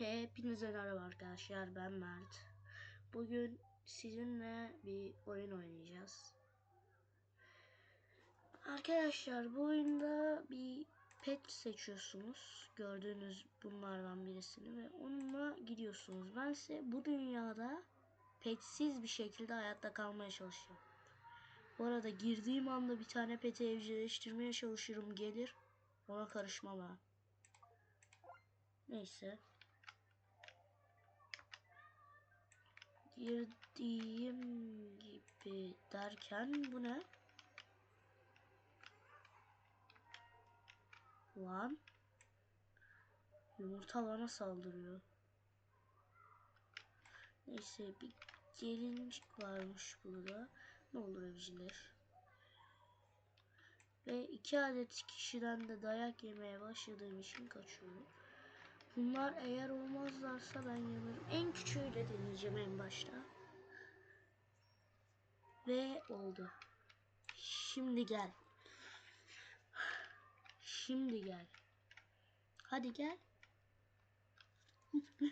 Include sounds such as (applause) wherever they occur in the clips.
Hepinize merhaba arkadaşlar ben Mert. Bugün sizinle bir oyun oynayacağız. Arkadaşlar bu oyunda bir pet seçiyorsunuz. Gördüğünüz bunlardan birisini ve onunla gidiyorsunuz. Ben ise bu dünyada petsiz bir şekilde hayatta kalmaya çalışacağım. Bu arada girdiğim anda bir tane peti evcilleştirmeye çalışırım gelir. Ona karışmam ha. Neyse. Girdiğim gibi derken bu ne? Lan. Yumurta bana saldırıyor. Neyse bir gelincik varmış burada. Ne olur evciler. Ve iki adet kişiden de dayak yemeye başladığım için kaçıyorum. Bunlar eğer olmazlarsa ben yanarım. En küçüğüyle deneyeceğim en başta. Ve oldu. Şimdi gel. Şimdi gel. Hadi gel. (laughs)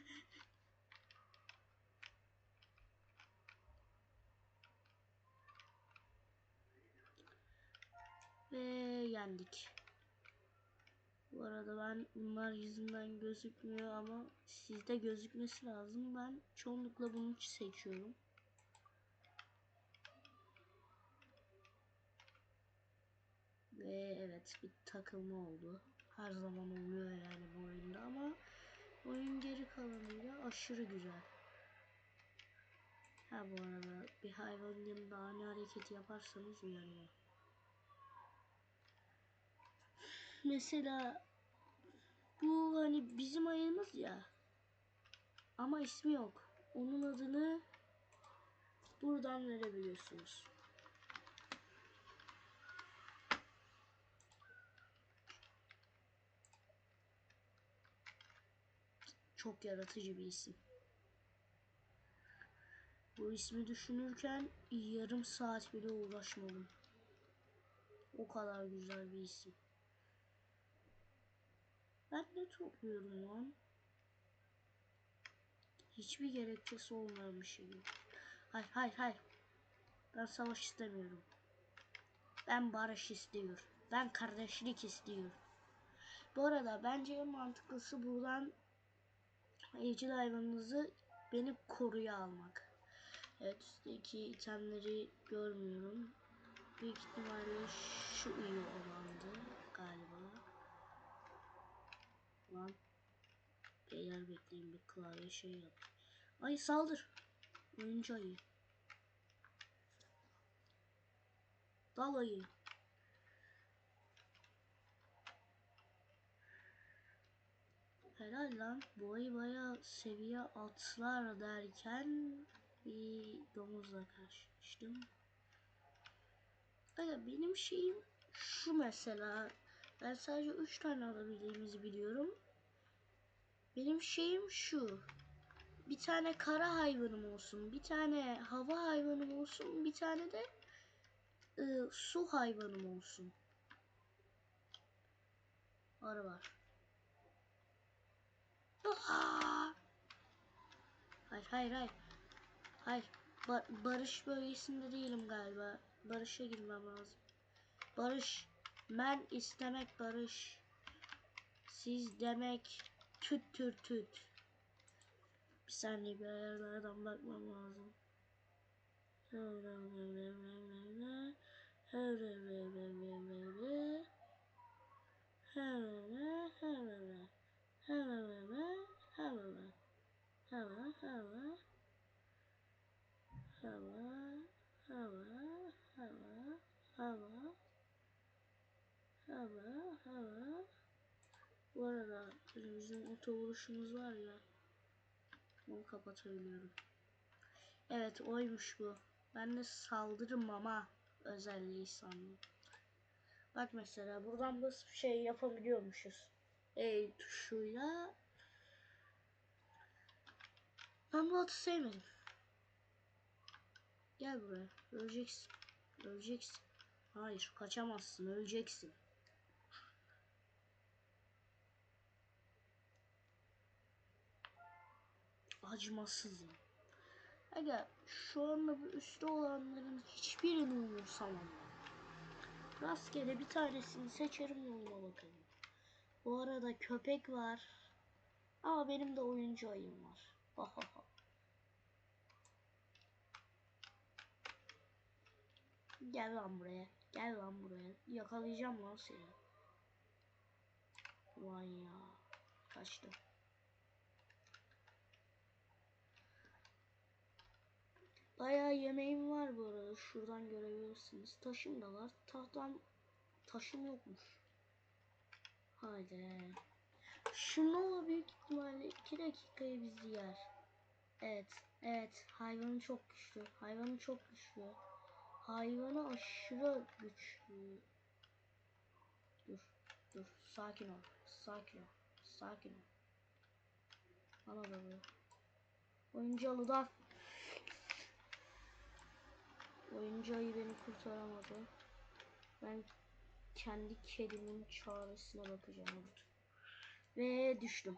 Ve yendik. Bu arada ben bunlar yüzünden gözükmüyor ama sizde gözükmesi lazım. Ben çoğunlukla bunu seçiyorum. Ve evet bir takılma oldu. Her zaman oluyor yani bu oyunda ama oyun geri kalanıyla aşırı güzel. Ha bu arada bir hayvanın yanında ani hareket yaparsanız uyanıyor. Mesela bu hani bizim ayımız ya. Ama ismi yok. Onun adını buradan verebiliyorsunuz. Çok yaratıcı bir isim. Bu ismi düşünürken yarım saat bile uğraşmadım. O kadar güzel bir isim. Ben ne topluyorum lan? Hiçbir gerekçesi olmayan bir şey. Hayır hayır hayır. Ben savaş istemiyorum. Ben barış istiyorum. Ben kardeşlik istiyorum. Bu arada bence en mantıklısı buradan evcil hayvanınızı beni koruya almak. Evet üstteki itemleri görmüyorum. Büyük ihtimalle şu iyi olandı galiba. Lan. Beyler bekleyin bir klavye şey yap. Ay saldır. Oyuncu ayı. Dal ayı. Helal lan. Bu ayı baya seviye atlar derken bir domuzla karşılaştım. Aga benim şeyim şu mesela. Ben sadece 3 tane alabildiğimizi biliyorum. Benim şeyim şu. Bir tane kara hayvanım olsun. Bir tane hava hayvanım olsun. Bir tane de ı, su hayvanım olsun. Arı var. Hayır hayır hayır. Hayır. Ba barış bölgesinde değilim galiba. Barış'a girmem lazım. Barış. Ben istemek barış. Siz demek tüt tüt tüt. Bir saniye bir ayarlardan bakmam lazım. Hava, hava, hava, hava, hava, hava. Bu arada bizim oto vuruşumuz var ya. Onu kapatabiliyorum. Evet oymuş bu. Ben de saldırım ama özelliği sandım. Bak mesela buradan basıp şey yapabiliyormuşuz. E tuşuyla. Ben bu atı sevmedim. Gel buraya. Öleceksin. Öleceksin. Hayır kaçamazsın. Öleceksin. Acımasızım. Aga şu anda bu üstte olanların hiçbirini umursamam. Rastgele bir tanesini seçerim yoluna bakarım. Bu arada köpek var. Ama benim de oyuncu ayım var. Gel lan buraya. Gel lan buraya. Yakalayacağım lan seni. Vay ya. Kaçtı. Bayağı yemeğim var bu arada. Şuradan görebilirsiniz. Taşım da var. Tahtam taşım yokmuş. Haydi. Şunu büyük ihtimalle 2 dakikayı bizi yer. Evet. Evet. Hayvanı çok güçlü. Hayvanı çok güçlü. Hayvanı aşırı güçlü. Dur. Dur. Sakin ol. Sakin ol. Sakin ol. Bu. Oyuncu alıdan. Oyuncu ayı beni kurtaramadı. Ben kendi kedimin çaresine bakacağım. Ve düştüm.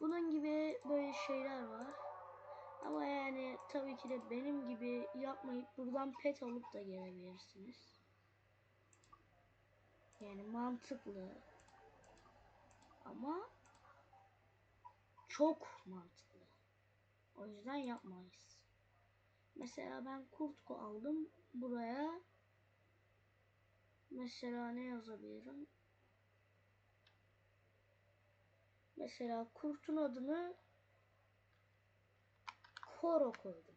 Bunun gibi böyle şeyler var. Ama yani tabii ki de benim gibi yapmayıp buradan pet alıp da gelebilirsiniz. Yani mantıklı. Ama çok mantıklı. O yüzden yapmayız. Mesela ben kurtku aldım buraya. Mesela ne yazabilirim? Mesela kurtun adını Koro koydum.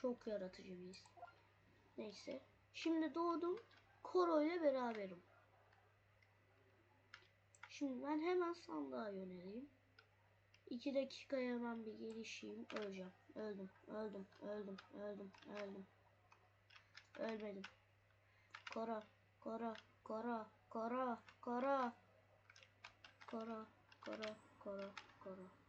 Çok yaratıcı bir isim. Neyse. Şimdi doğdum. Koro ile beraberim. Şimdi ben hemen sandığa yöneleyim. 2 dakikaya hemen bir gelişeyim. Öleceğim. Öldüm. Öldüm. Öldüm. Öldüm. Öldüm. Ölmedim. Kora. Kora. Kora. Kora. Kora. Kora. Kora. Kora. Kora.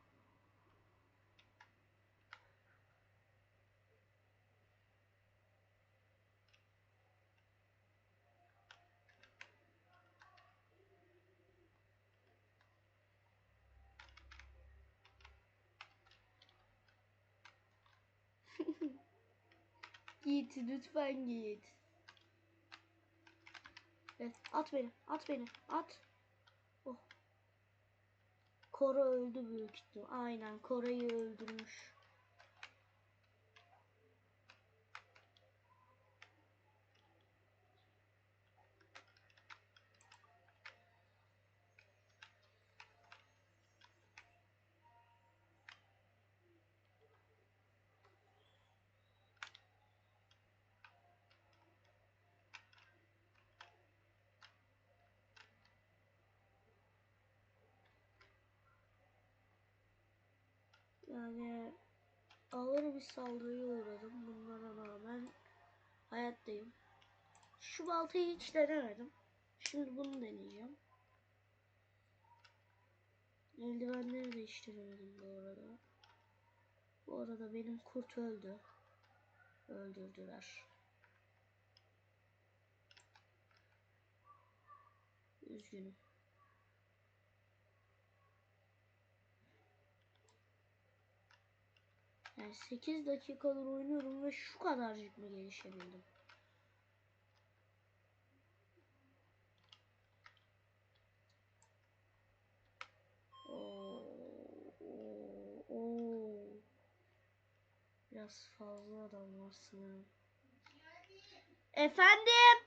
Git lütfen git. Evet, at beni, at beni, at. Oh. Kora öldü büyük ihtimal. Aynen Koray'ı öldürmüş. Yani ağır bir saldırıya uğradım. Bunlara rağmen hayattayım. Şu baltayı hiç denemedim. Şimdi bunu deneyeceğim. Eldivenleri değiştiremedim bu arada. Bu arada benim kurt öldü. Öldürdüler. Üzgünüm. Yani 8 dakikadır oynuyorum ve şu kadarcık mı gelişebildim? Oo. Biraz fazla adam var sanırım. Efendim?